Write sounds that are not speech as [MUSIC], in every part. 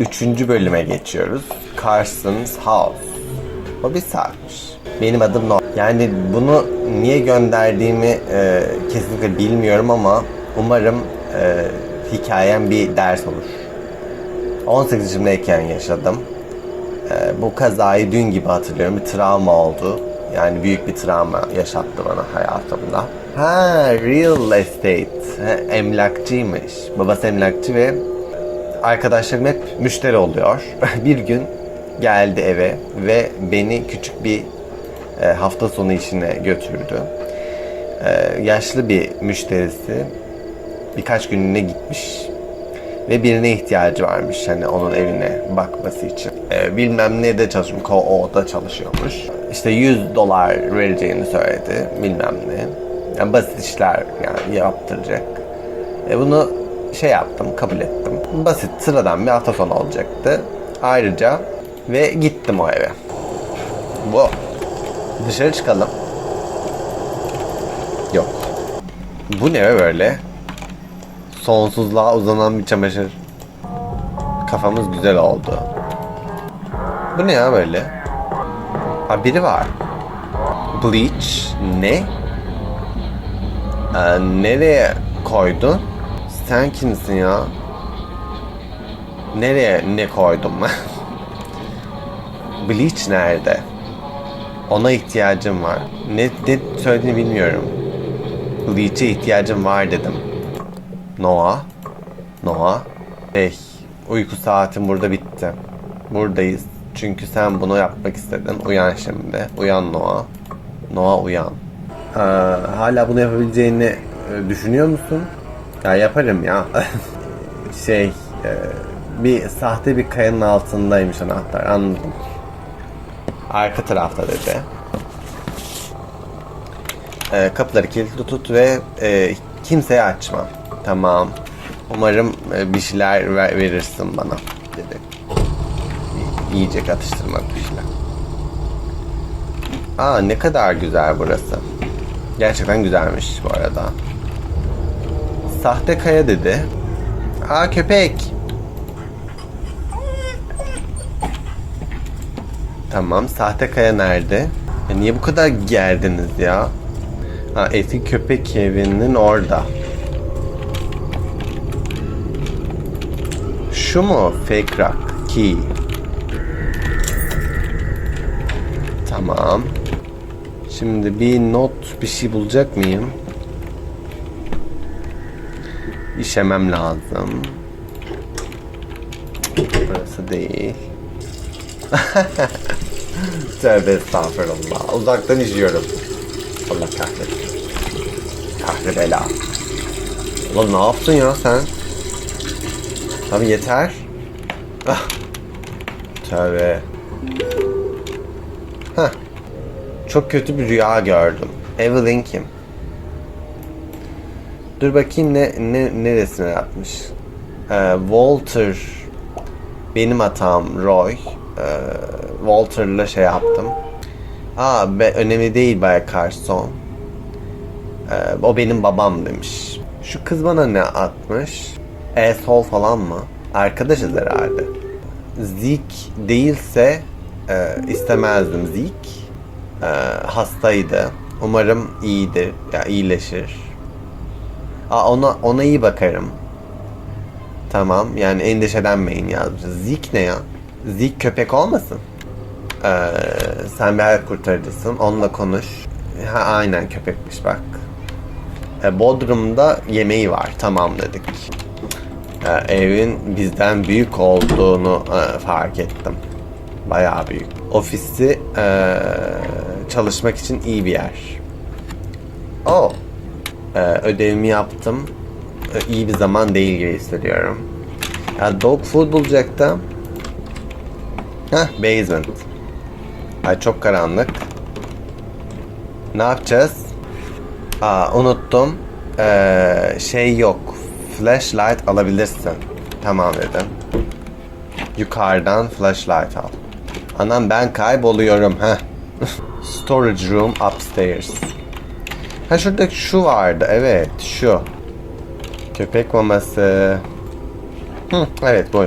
üçüncü bölüme geçiyoruz. Carson's House. O bir saatmiş. Benim adım No. Yani bunu niye gönderdiğimi e, kesinlikle bilmiyorum ama umarım e, hikayem bir ders olur. 18 yaşımdayken yaşadım. E, bu kazayı dün gibi hatırlıyorum. Bir travma oldu. Yani büyük bir travma yaşattı bana hayatımda. Ha, real estate. Ha, emlakçıymış. Babası emlakçı ve arkadaşlarım hep müşteri oluyor. [LAUGHS] bir gün geldi eve ve beni küçük bir e, hafta sonu işine götürdü. E, yaşlı bir müşterisi birkaç günlüğüne gitmiş ve birine ihtiyacı varmış hani onun evine bakması için. E, bilmem ne de çalışmış, co-op'da çalışıyormuş. İşte 100 dolar vereceğini söyledi, bilmem ne. Yani basit işler yani yaptıracak. E, bunu şey yaptım, kabul ettim. Basit, sıradan bir hafta sonu olacaktı. Ayrıca ve gittim o eve. Wow. Dışarı çıkalım. Yok. Bu ne böyle? Sonsuzluğa uzanan bir çamaşır. Kafamız güzel oldu. Bu ne ya böyle? Ha biri var. Bleach ne? Ee, nereye koydun? Sen kimsin ya? Nereye ne koydum ben? Bleach nerede? Ona ihtiyacım var. Ne, ne söylediğini bilmiyorum. Bleach'e ihtiyacım var dedim. Noah? Noah? Hey, uyku saatim burada bitti. Buradayız. Çünkü sen bunu yapmak istedin. Uyan şimdi. Uyan Noah. Noah uyan. Ee, hala bunu yapabileceğini e, düşünüyor musun? Ya yaparım ya. [LAUGHS] şey, e, bir sahte bir kayanın altındaymış anahtar. Anladım. Arka tarafta dedi. Ee, kapıları kilitli tut ve e, kimseye açma. Tamam. Umarım e, bir şeyler ver- verirsin bana dedi. Yiyecek atıştırmak bir şeyler. Aa ne kadar güzel burası. Gerçekten güzelmiş bu arada. Sahte kaya dedi. Aa köpek. Tamam sahte kaya nerede? Ya niye bu kadar gerdiniz ya? Ha eski köpek evinin orada. Şu mu? Fake rock. Key. Tamam. Şimdi bir not bir şey bulacak mıyım? İşemem lazım. Burası değil. [LAUGHS] Tövbe estağfurullah. Uzaktan izliyorum. Allah kahretsin. Kahre bela. Ulan ne yaptın ya sen? Abi yeter. Ah. Tövbe. Heh. Çok kötü bir rüya gördüm. Evelyn kim? Dur bakayım ne, ne neresine yapmış. Ee, Walter benim hatam Roy. Ee, Walter'la şey yaptım. Aa be, önemli değil Bay Carson. Ee, o benim babam demiş. Şu kız bana ne atmış? Asshole falan mı? Arkadaşız herhalde. Zik değilse e, istemezdim. Zik e, hastaydı. Umarım iyidir. Ya iyileşir. Aa, ona ona iyi bakarım. Tamam yani endişelenmeyin yazmış. Zik ne ya? Zik köpek olmasın? Ee, sen bir hayat kurtarıcısın. Onunla konuş. Ha, aynen köpekmiş bak. Ee, Bodrum'da yemeği var. Tamam dedik. Ee, evin bizden büyük olduğunu e, fark ettim. Bayağı büyük. Ofisi e, çalışmak için iyi bir yer. Oh. Ee, ödevimi yaptım. Ee, iyi bir zaman değil gibi hissediyorum. Ya dog food bulacaktım. Heh, basement. Ay çok karanlık. Ne yapacağız? Aa unuttum. Ee, şey yok. Flashlight alabilirsin. Tamam dedim. Yukarıdan flashlight al. Anam ben kayboluyorum ha. [LAUGHS] Storage room upstairs. Ha şurada şu vardı. Evet şu. Köpek maması. Hı, evet bu.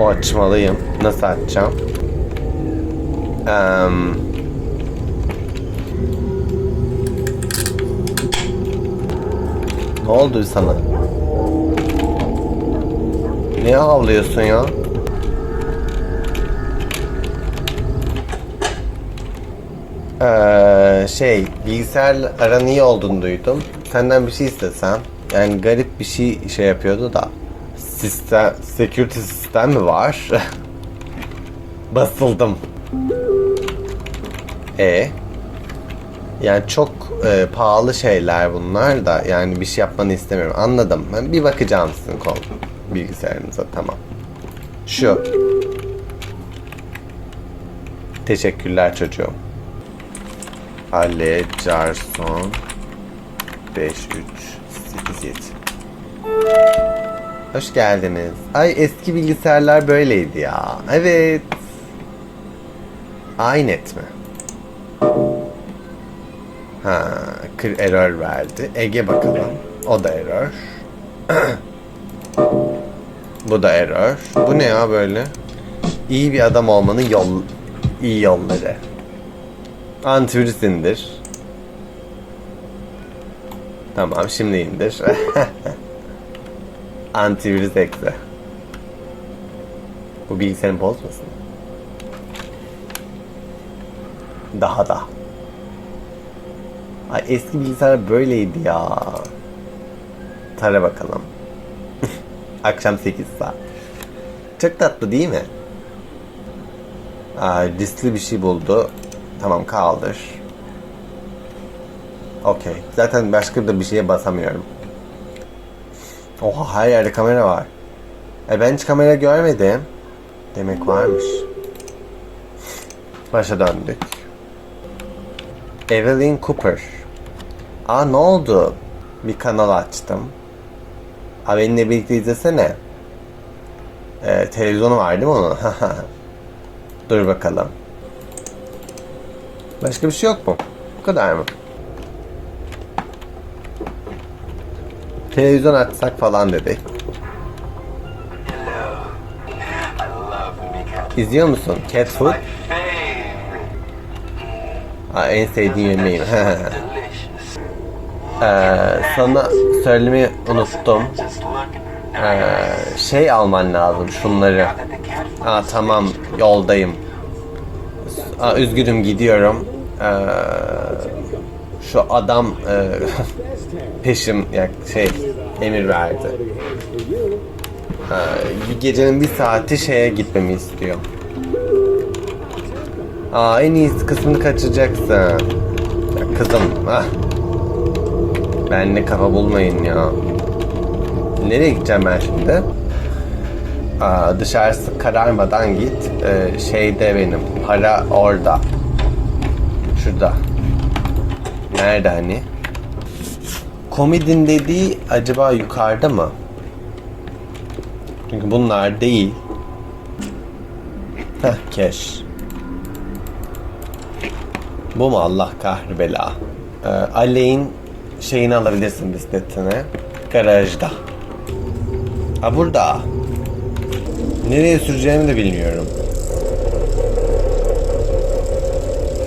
O açmalıyım. Nasıl açacağım? Em, ne oldu sana? Niye havlıyorsun ya? Ee, şey, bilgisayar aran iyi olduğunu duydum. Senden bir şey istesem. Yani garip bir şey şey yapıyordu da. Sistem, security sistem mi var? [LAUGHS] Basıldım. E yani çok e, pahalı şeyler bunlar da yani bir şey yapmanı istemiyorum. Anladım. Ben bir bakacağım sizin kol bilgisayarınıza tamam. Şu. Teşekkürler çocuğum. Ale Carson 5387 Hoş geldiniz. Ay eski bilgisayarlar böyleydi ya. Evet. Aynet mi? Ha, kır error verdi. Ege bakalım. O da error. [CLEARS THROAT] Bu da error. Bu ne ya böyle? İyi bir adam olmanın yol iyi yolları. Antivirüs indir. Tamam şimdi indir. [LAUGHS] Antivirüs ekle. Bu bilgisayarın bozmasın. Daha da. Ay eski bilgisayar böyleydi ya. Tara bakalım. [LAUGHS] Akşam 8 saat. Çok tatlı değil mi? Aa, riskli bir şey buldu. Tamam kaldır. Okey. Zaten başka da bir şeye basamıyorum. Oha her yerde kamera var. E ben hiç kamera görmedim. Demek varmış. Başa döndük. Evelyn Cooper. Aa ne oldu? Bir kanal açtım. Aa benimle birlikte izlesene. Ee, televizyonu var değil mi onun? [LAUGHS] Dur bakalım. Başka bir şey yok mu? Bu kadar mı? Televizyon açsak falan dedik. İzliyor musun? Cat food? Aa, en sevdiğim yemeğim. [LAUGHS] ee, sana söylemeyi unuttum. Ee, şey alman lazım şunları. Aa, tamam yoldayım. Aa, üzgünüm gidiyorum. Ee, şu adam e, [LAUGHS] peşim ya şey emir verdi. Ee, gecenin bir saati şeye gitmemi istiyor. Aa en iyisi kısmını kaçıracaksın. Ya kızım ah. Benle kafa bulmayın ya. Nereye gideceğim ben şimdi? Aa, dışarısı kararmadan git. Ee, şeyde benim. Para orada. Şurada. Nerede hani? Komedin dediği acaba yukarıda mı? Çünkü bunlar değil. Heh, cash. Bu mu Allah kahri bela? Ee, Aley'in şeyini alabilirsin bisikletini. Garajda. Ha burada. Nereye süreceğimi de bilmiyorum.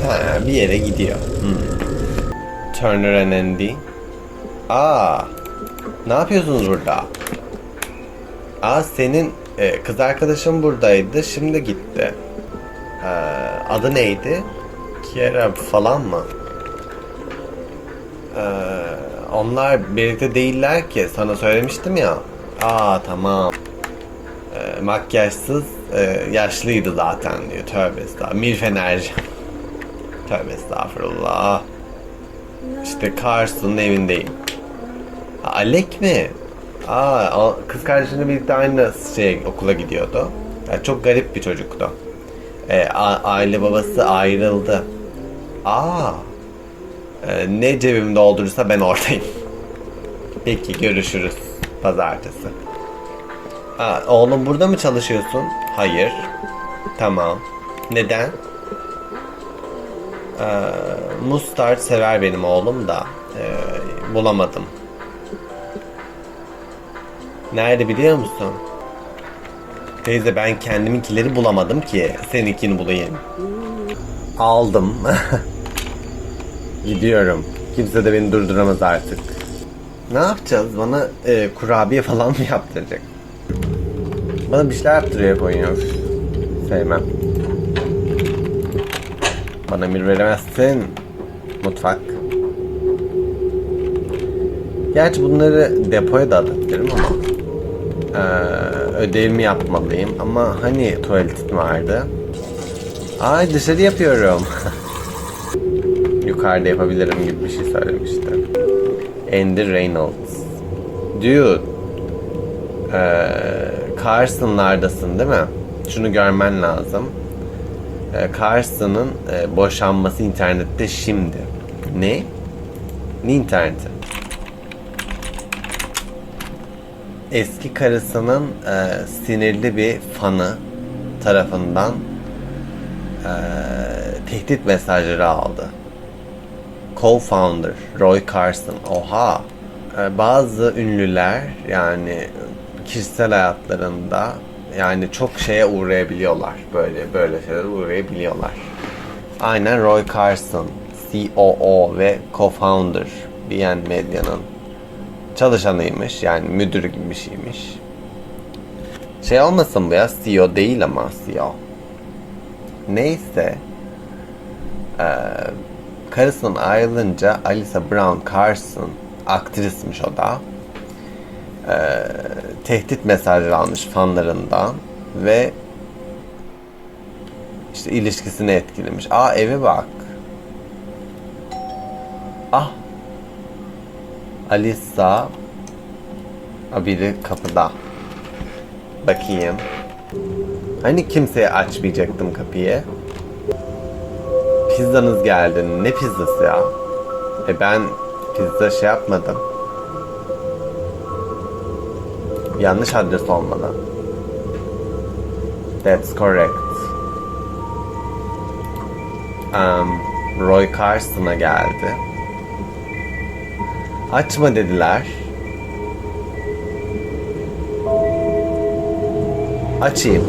Ha, bir yere gidiyor. Hmm. Turner and Andy. Aa, ne yapıyorsunuz burada? Aa, senin e, kız arkadaşın buradaydı, şimdi gitti. Ee, adı neydi? Kiera falan mı? Ee, onlar birlikte değiller ki. Sana söylemiştim ya. Aa tamam. Ee, makyajsız e, yaşlıydı zaten diyor. Tövbe estağfurullah. Milf enerji. Tövbe estağfurullah. İşte Carson'un evindeyim. Ha, Alek mi? Aa, kız kardeşiyle birlikte aynı şey okula gidiyordu. Yani çok garip bir çocuktu. A- aile babası ayrıldı. Aa. Ee, ne cebimde doldurursa ben oradayım. Peki görüşürüz pazartesi. Aa, oğlum burada mı çalışıyorsun? Hayır. Tamam. Neden? Ee, Mustard sever benim oğlum da ee, bulamadım. Nerede biliyor musun? Teyze ben kendiminkileri bulamadım ki seninkini bulayım. Aldım. [LAUGHS] Gidiyorum. Kimse de beni durduramaz artık. Ne yapacağız? Bana e, kurabiye falan mı yaptıracak? Bana bir şeyler yaptırıyor Konya. Sevmem. Bana emir veremezsin. Mutfak. Gerçi bunları depoya da atabilirim ama ee, ödevimi yapmalıyım ama hani tuvaletim vardı. Ay dışarı yapıyorum. [LAUGHS] Yukarıda yapabilirim gibi bir şey söylemişti. Andy Reynolds. Dude. Ee, Carson'lardasın değil mi? Şunu görmen lazım. Ee, Carson'ın e, boşanması internette şimdi. Ne? Ne interneti? eski karısının e, sinirli bir fanı tarafından e, tehdit mesajları aldı. Co-founder Roy Carson. Oha! E, bazı ünlüler yani kişisel hayatlarında yani çok şeye uğrayabiliyorlar. Böyle böyle şeylere uğrayabiliyorlar. Aynen Roy Carson, COO ve co-founder BN Medya'nın çalışanıymış yani müdürü gibi bir şeymiş. Şey olmasın bu ya CEO değil ama CEO. Neyse. Ee, karısının ayrılınca Alisa Brown Carson aktrismiş o da. Ee, tehdit mesajları almış fanlarından ve işte ilişkisini etkilemiş. Aa eve bak. Ah Alisa biri kapıda. Bakayım. Hani kimseye açmayacaktım kapıyı. Pizzanız geldi. Ne pizzası ya? E ben pizza şey yapmadım. Yanlış adres olmalı. That's correct. Um, Roy Carson'a geldi. Açma dediler. Açayım.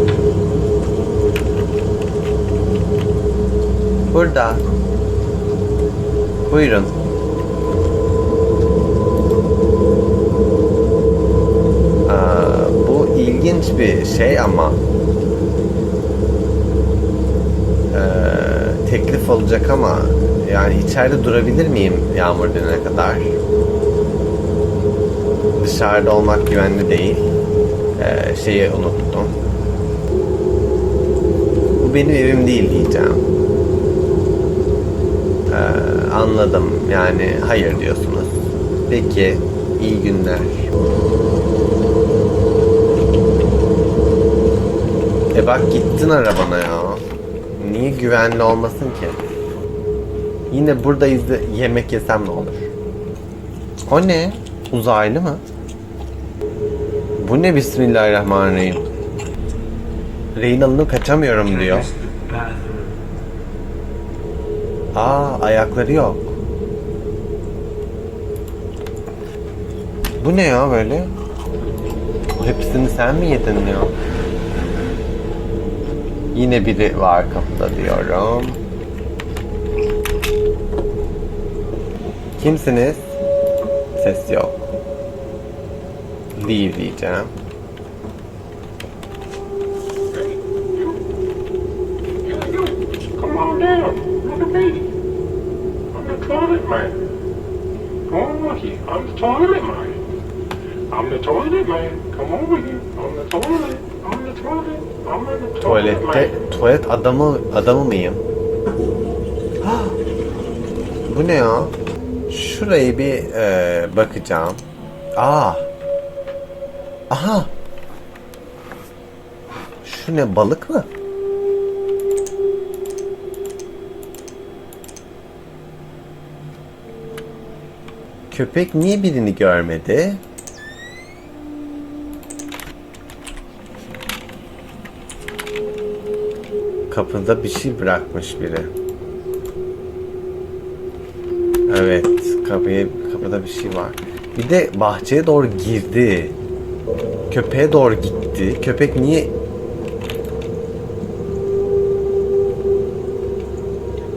Burada. Buyurun. Aa, bu ilginç bir şey ama Ee, teklif olacak ama yani içeride durabilir miyim yağmur dinene kadar? Dışarıda olmak güvenli değil. Ee, şeyi unuttum. Bu benim evim değil diyeceğim. Ee, anladım. Yani hayır diyorsunuz. Peki. iyi günler. E bak gittin arabana ya. Niye güvenli olmasın ki? Yine buradayız da yemek yesem ne olur? O ne? Uzaylı mı? Bu ne Bismillahirrahmanirrahim? Rehin alınıp kaçamıyorum diyor. Aa ayakları yok. Bu ne ya böyle? Hepsini sen mi yedin diyor. Yine biri var kapıda diyorum. Kimsiniz? Ses yok. Leave diyeceğim. Tuvalette, man. tuvalet adamı adamı mıyım? [GASPS] Ah! Bu ne ya? Şurayı bir e, bakacağım. Aa. Aha. Şu ne balık mı? Köpek niye birini görmedi? kapında bir şey bırakmış biri. Evet, kapıya kapıda bir şey var. Bir de bahçeye doğru girdi. Köpeğe doğru gitti. Köpek niye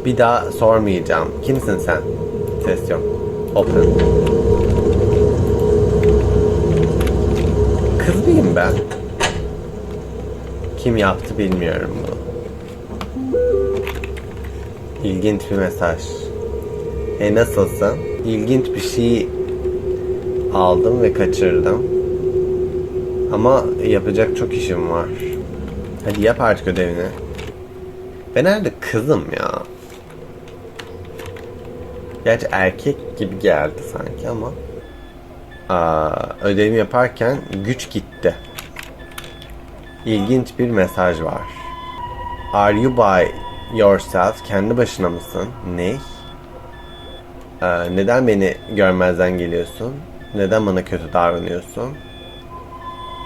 Bir daha sormayacağım. Kimsin sen? Ses yok. Open. Kız mıyım ben? Kim yaptı bilmiyorum bunu. İlginç bir mesaj. E nasılsın? İlginç bir şey aldım ve kaçırdım. Ama yapacak çok işim var. Hadi yap artık ödevini. Ben herhalde kızım ya. Gerçi erkek gibi geldi sanki ama. Aa, ödevimi yaparken güç gitti. İlginç bir mesaj var. Are you by yourself? Kendi başına mısın? Ne? Ee, neden beni görmezden geliyorsun? Neden bana kötü davranıyorsun?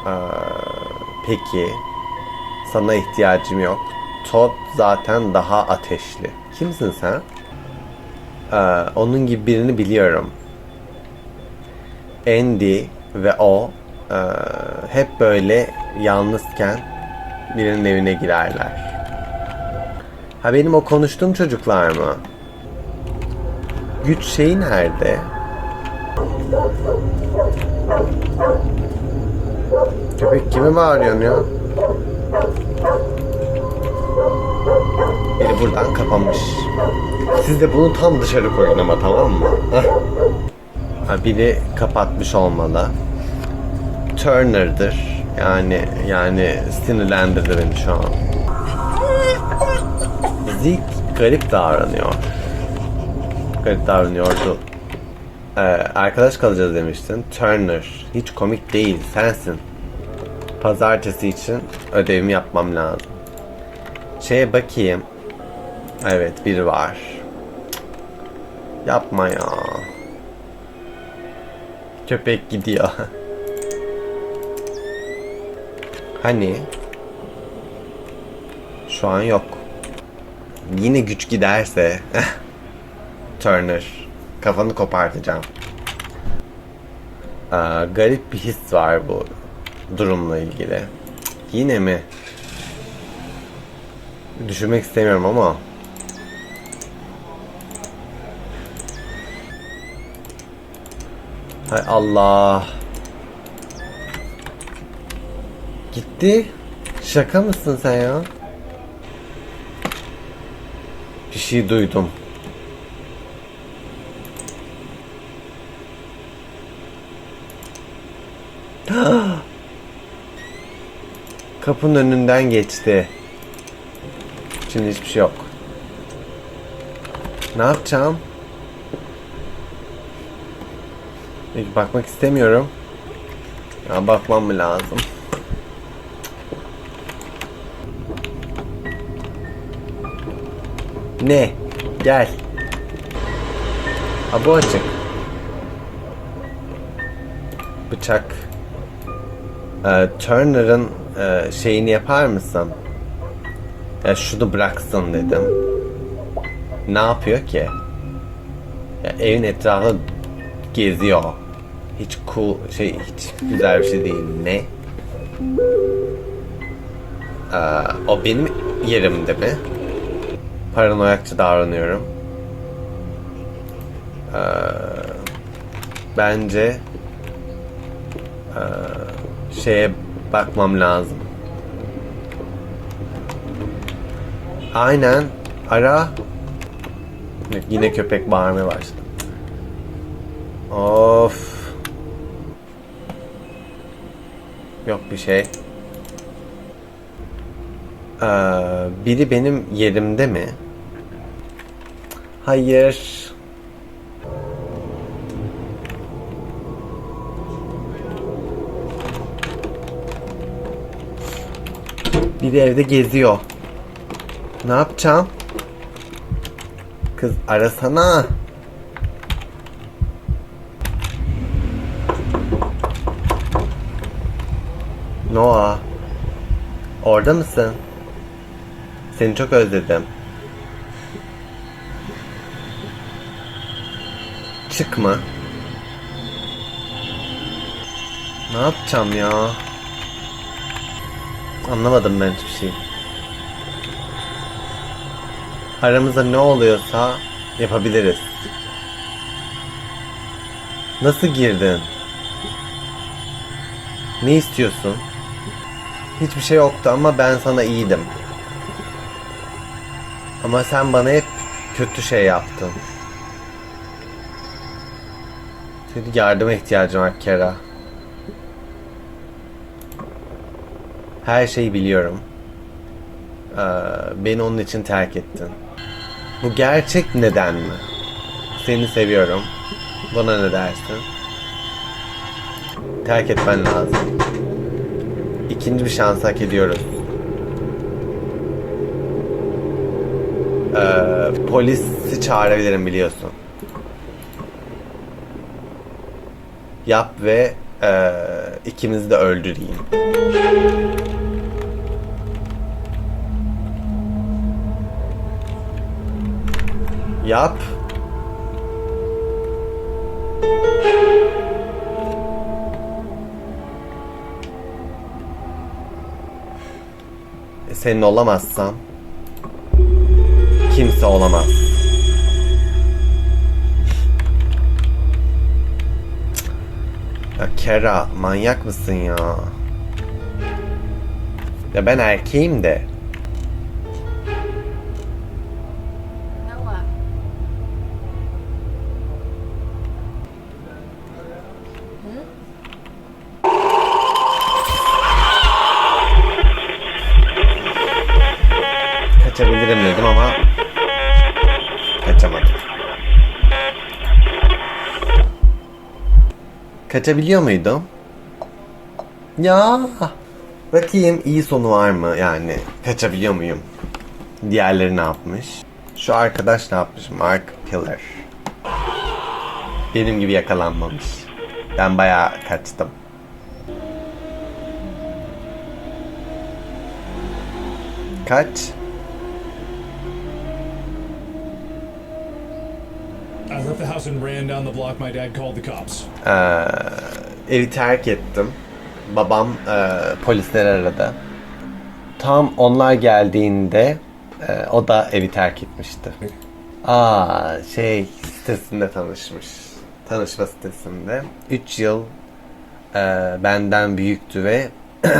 Ee, peki. Sana ihtiyacım yok. Todd zaten daha ateşli. Kimsin sen? Ee, onun gibi birini biliyorum. Andy ve o e, hep böyle yalnızken birinin evine girerler. Ha benim o konuştuğum çocuklar mı? Güç şeyi nerede? Köpek kimi bağırıyorsun ya? Biri buradan kapanmış. Siz de bunu tam dışarı koyun ama tamam mı? Ha, biri kapatmış olmalı. Turner'dır. Yani yani sinirlendirdi beni şu an. Zik garip davranıyor. Garip davranıyordu. Ee, arkadaş kalacağız demiştin. Turner. Hiç komik değil. Sensin. Pazartesi için ödevimi yapmam lazım. Şeye bakayım. Evet biri var. Yapma ya. Köpek gidiyor. [LAUGHS] Hani? Şu an yok. Yine güç giderse [LAUGHS] Turner kafanı kopartacağım. Aa, garip bir his var bu durumla ilgili. Yine mi? Düşünmek istemiyorum ama Hay Allah. Gitti. Şaka mısın sen ya? Şey duydum. [GASPS] Kapının önünden geçti. Şimdi hiçbir şey yok. Ne yapacağım? Peki bakmak istemiyorum. Ya bakmam mı lazım? Ne? Gel. Ha bu açık. Bıçak. Ee, Turner'ın e, şeyini yapar mısın? Ya şunu bıraksın dedim. Ne yapıyor ki? Ya evin etrafı geziyor. Hiç cool şey hiç güzel bir şey değil. Ne? Ee, o benim yerimde mi? Paranoyakça davranıyorum. Ee, bence ee, şeye bakmam lazım. Aynen. Ara. Yine köpek bağırmaya başladı. Of. Yok bir şey. Ee, biri benim yerimde mi? Hayır. Biri evde geziyor. Ne yapacağım? Kız arasana. Noah. Orada mısın? Seni çok özledim. Çıkma. Ne yapacağım ya? Anlamadım ben hiçbir şey. Aramızda ne oluyorsa yapabiliriz. Nasıl girdin? Ne istiyorsun? Hiçbir şey yoktu ama ben sana iyiydim. Ama sen bana hep kötü şey yaptın. Senin yardıma ihtiyacım var Kera. Her şeyi biliyorum. Ee, beni onun için terk ettin. Bu gerçek neden mi? Seni seviyorum. Buna ne dersin? Terk etmen lazım. İkinci bir şans hak ediyoruz. Ee, polisi çağırabilirim biliyorsun. Yap ve ee, ikimizi de öldüreyim. Yap. E, Senin olamazsam kimse olamaz. Ya Kera manyak mısın ya? Ya ben erkeğim de. Kaçabilirim dedim ama Kaçabiliyor muydum? Ya bakayım iyi sonu var mı yani kaçabiliyor muyum? Diğerleri ne yapmış? Şu arkadaş ne yapmış? Mark Pillar. Benim gibi yakalanmamış. Ben bayağı kaçtım. Kaç? Cops. evi terk ettim. Babam e, polisleri aradı. Tam onlar geldiğinde e, o da evi terk etmişti. Aa şey sitesinde tanışmış. Tanışma sitesinde. 3 yıl e, benden büyüktü ve [CLEARS THROAT]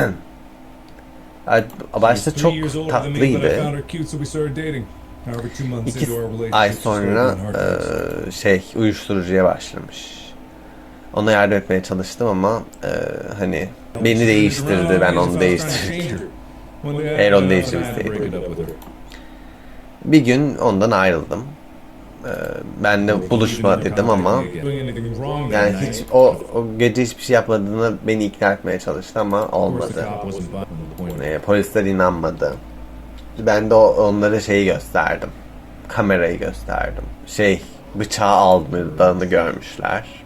başta çok tatlıydı. İki ay sonra e, şey uyuşturucuya başlamış. Ona yardım etmeye çalıştım ama e, hani beni She değiştirdi ben onu I Eğer onu out I had to değiştirseydim. break it up with her. Bir gün ondan ayrıldım. E, ben de buluşma dedim ama yani hiç o, o gece hiçbir şey yapmadığını beni ikna etmeye çalıştı ama olmadı. E, polisler inanmadı. Ben de onlara şeyi gösterdim. Kamerayı gösterdim. Şey bıçağı aldığını görmüşler.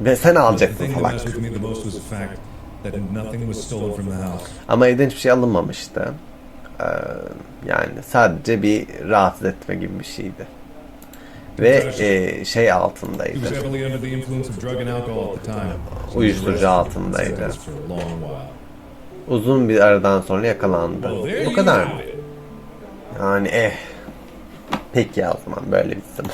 Ve sen alacaktın house. Ama evden hiçbir şey alınmamıştı. Ee, yani sadece bir rahatsız etme gibi bir şeydi. Ve e, şey altındaydı. Uyuşturucu altındaydı. Uzun bir aradan sonra yakalandı. Bu kadar mı? Yani eh. Peki ya o zaman böyle bitsin.